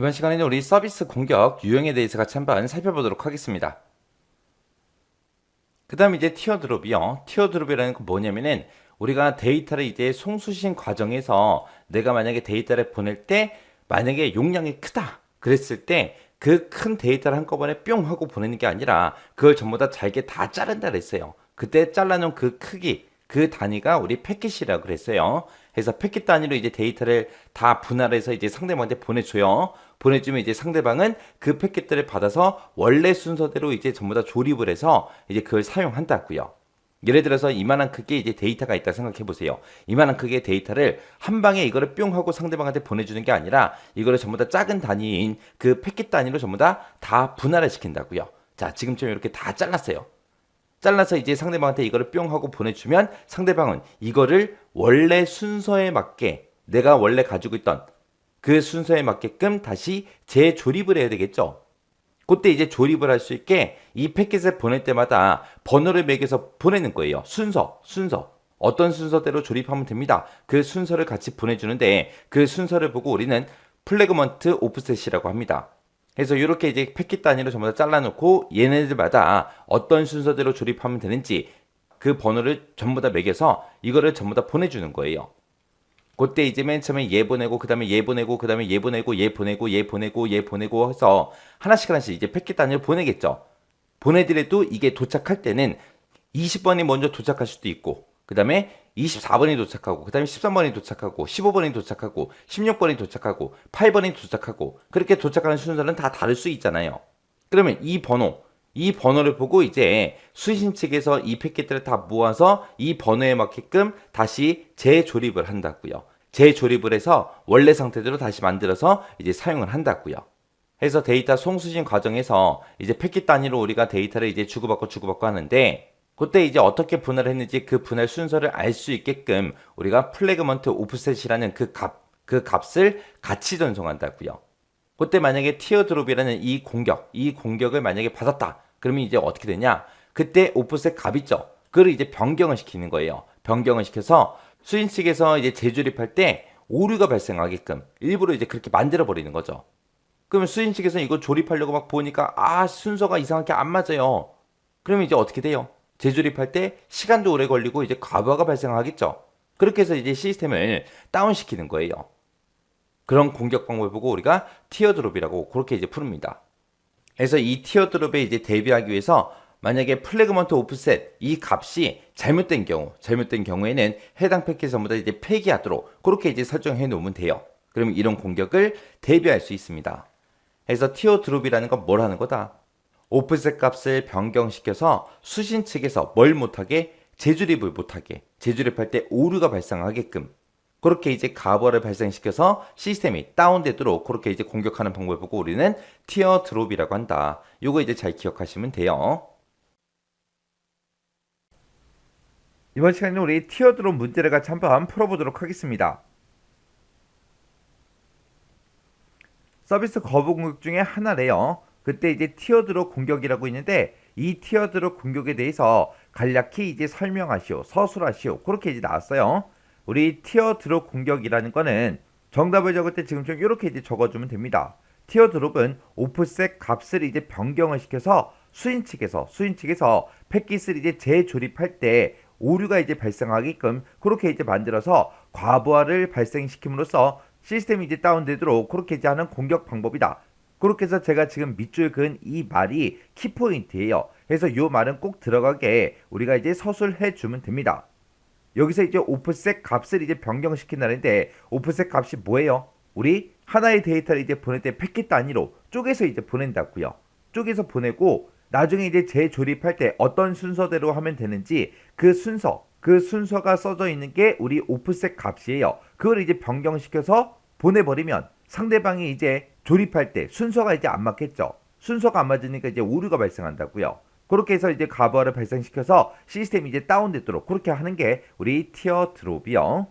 이번 시간에는 우리 서비스 공격 유형에 대해서 같이 한번 살펴보도록 하겠습니다. 그 다음 이제 티어드롭이요. 티어드롭이라는 건 뭐냐면은 우리가 데이터를 이제 송수신 과정에서 내가 만약에 데이터를 보낼 때 만약에 용량이 크다 그랬을 때 그 큰 데이터를 한꺼번에 뿅 하고 보내는 게 아니라 그걸 전부 다 잘게 다 자른다 그랬어요. 그때 잘라놓은 그 크기 그 단위가 우리 패킷이라고 그랬어요. 그래서 패킷 단위로 이제 데이터를 다 분할해서 이제 상대방한테 보내줘요. 보내주면 이제 상대방은 그 패킷들을 받아서 원래 순서대로 이제 전부 다 조립을 해서 이제 그걸 사용한다고요. 예를 들어서 이만한 크기의 이제 데이터가 있다 생각해 보세요. 이만한 크기의 데이터를 한 방에 이거를 뿅 하고 상대방한테 보내주는 게 아니라 이거를 전부 다 작은 단위인 그 패킷 단위로 전부 다 다 분할을 시킨다고요. 자, 지금처럼 이렇게 다 잘랐어요. 잘라서 이제 상대방한테 이거를 뿅 하고 보내주면 상대방은 이거를 원래 순서에 맞게 내가 원래 가지고 있던 그 순서에 맞게끔 다시 재조립을 해야 되겠죠. 그때 이제 조립을 할 수 있게 이 패킷을 보낼 때마다 번호를 매겨서 보내는 거예요. 순서, 순서. 어떤 순서대로 조립하면 됩니다. 그 순서를 같이 보내주는데 그 순서를 보고 우리는 플래그먼트 오프셋이라고 합니다. 그래서 이렇게 이제 패킷 단위로 전부 다 잘라놓고 얘네들마다 어떤 순서대로 조립하면 되는지 그 번호를 전부 다 매겨서 이거를 전부 다 보내주는 거예요. 그때 이제 맨 처음에 얘 보내고 그다음에 얘 보내고 그다음에 얘 보내고 얘 보내고 얘 보내고 얘 보내고 해서 하나씩 하나씩 이제 패킷 단위로 보내겠죠. 보내더라도 이게 도착할 때는 20번이 먼저 도착할 수도 있고 그다음에 24번이 도착하고 그다음에 13번이 도착하고 15번이 도착하고 16번이 도착하고 8번이 도착하고 그렇게 도착하는 순서는 다 다를 수 있잖아요. 그러면 이 번호 이 번호를 보고 이제 수신 측에서 이 패킷들을 다 모아서 이 번호에 맞게끔 다시 재조립을 한다고요. 재조립을 해서 원래 상태대로 다시 만들어서 이제 사용을 한다고요. 해서 데이터 송수신 과정에서 이제 패킷 단위로 우리가 데이터를 이제 주고받고 주고받고 하는데 그때 이제 어떻게 분할을 했는지 그 분할 순서를 알 수 있게끔 우리가 플래그먼트 오프셋이라는 그 값, 그 값을 같이 전송한다고요. 그때 만약에 티어드롭이라는 이 공격, 이 공격을 만약에 받았다. 그러면 이제 어떻게 되냐? 그때 오프셋 값 있죠. 그걸 이제 변경을 시키는 거예요. 변경을 시켜서 수인 측에서 이제 재조립할 때 오류가 발생하게끔 일부러 이제 그렇게 만들어 버리는 거죠. 그러면 수인 측에서 이거 조립하려고 막 보니까 아 순서가 이상하게 안 맞아요. 그러면 이제 어떻게 돼요? 재조립할 때 시간도 오래 걸리고 이제 과부하가 발생하겠죠. 그렇게 해서 이제 시스템을 다운시키는 거예요. 그런 공격 방법을 보고 우리가 티어드롭이라고 그렇게 이제 부릅니다. 그래서 이 티어드롭에 이제 대비하기 위해서 만약에 플래그먼트 오프셋 이 값이 잘못된 경우, 잘못된 경우에는 해당 패킷 전부 다 이제 폐기하도록 그렇게 이제 설정해 놓으면 돼요. 그러면 이런 공격을 대비할 수 있습니다. 그래서 티어 드롭이라는 건 뭘 하는 거다? 오프셋 값을 변경시켜서 수신 측에서 뭘 못하게 재조립을 못하게 재조립할 때 오류가 발생하게끔 그렇게 이제 가버를 발생시켜서 시스템이 다운되도록 그렇게 이제 공격하는 방법을 보고 우리는 티어 드롭이라고 한다. 요거 이제 잘 기억하시면 돼요. 이번 시간에 우리 티어 드롭 문제를 같이 한번 풀어보도록 하겠습니다. 서비스 거부 공격 중에 하나래요. 그때 이제 티어드롭 공격이라고 있는데 이 티어드롭 공격에 대해서 간략히 이제 설명하시오, 서술하시오 그렇게 이제 나왔어요. 우리 티어드롭 공격이라는 거는 정답을 적을 때 지금 좀 이렇게 이제 적어주면 됩니다. 티어드롭은 오프셋 값을 이제 변경을 시켜서 수인 측에서 수인 측에서 패킷을 이제 재조립할 때 오류가 이제 발생하게끔 그렇게 이제 만들어서 과부하를 발생시킴으로써 시스템이 이제 다운되도록 그렇게 이제 하는 공격 방법이다. 그렇게 해서 제가 지금 밑줄 그은 이 말이 키포인트예요. 그래서 이 말은 꼭 들어가게 우리가 이제 서술해 주면 됩니다. 여기서 이제 오프셋 값을 이제 변경시킨다는데 오프셋 값이 뭐예요? 우리 하나의 데이터를 이제 보낼 때 패킷 단위로 쪼개서 이제 보낸다고요. 쪼개서 보내고 나중에 이제 재조립할 때 어떤 순서대로 하면 되는지 그 순서, 그 순서가 써져 있는 게 우리 오프셋 값이에요. 그걸 이제 변경시켜서 보내버리면 상대방이 이제 조립할 때 순서가 이제 안 맞겠죠. 순서가 안 맞으니까 이제 오류가 발생한다고요. 그렇게 해서 이제 가부하를 발생시켜서 시스템이 이제 다운되도록 그렇게 하는 게 우리 티어 드롭이요.